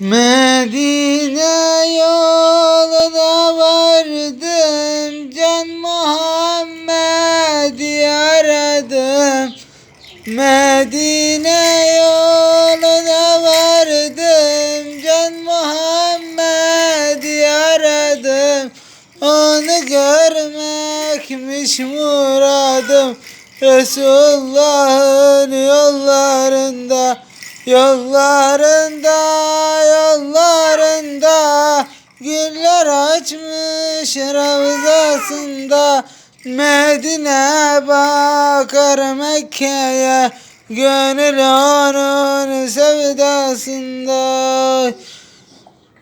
Medine yoluna vardım Can Muhammed'i aradım. Medine yoluna vardım Can Muhammed'i aradım. Onu görmekmiş muradım. Resulullah'ın yollarında Yollarında, yollarında Güller açmış ravzasında Medine bakar Mekke'ye Gönül onun sevdasında.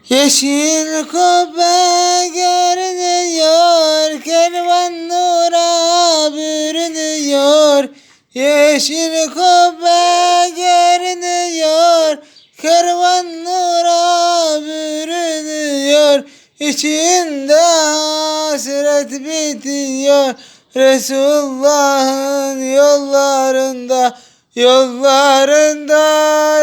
Yeşil kubbe görünüyor Kervan nura bürünüyor Yeşil kubbe görünüyor Kervan nura bürünüyor. İçinde hasret bitiyor Resulullah'ın yollarında Yollarında,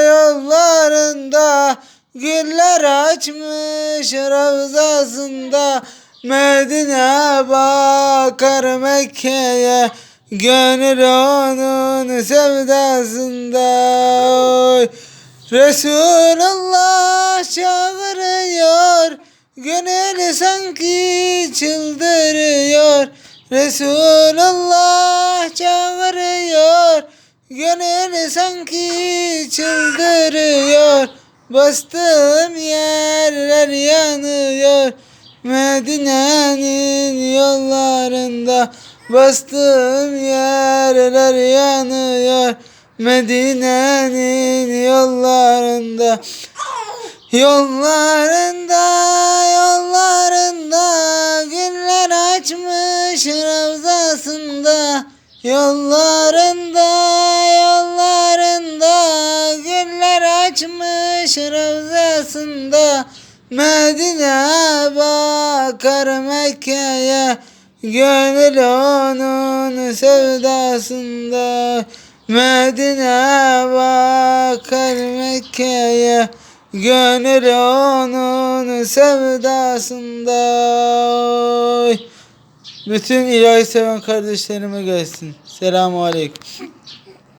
yollarında. Güller açmış ravzasında Medine bakar Mekke'ye Gönül onun sevdasında. Resulullah çağırıyor Gönül sanki çıldırıyor. Resulullah çağırıyor Gönül sanki çıldırıyor. Bastığım yerler yanıyor Medine'nin yollarında Bastığım yerler yanıyor. Medine'nin yollarında. Yollarında, yollarında. Güller açmış ravzasında. Yollarında, yollarında. Güller açmış ravzasında. Medine bakar Mekke'ye Gönül onun sevdasında Medine bakar Mekke'ye Gönül onun sevdasında. Bütün ilahi seven kardeşlerime gelsin. Selamun Aleyküm.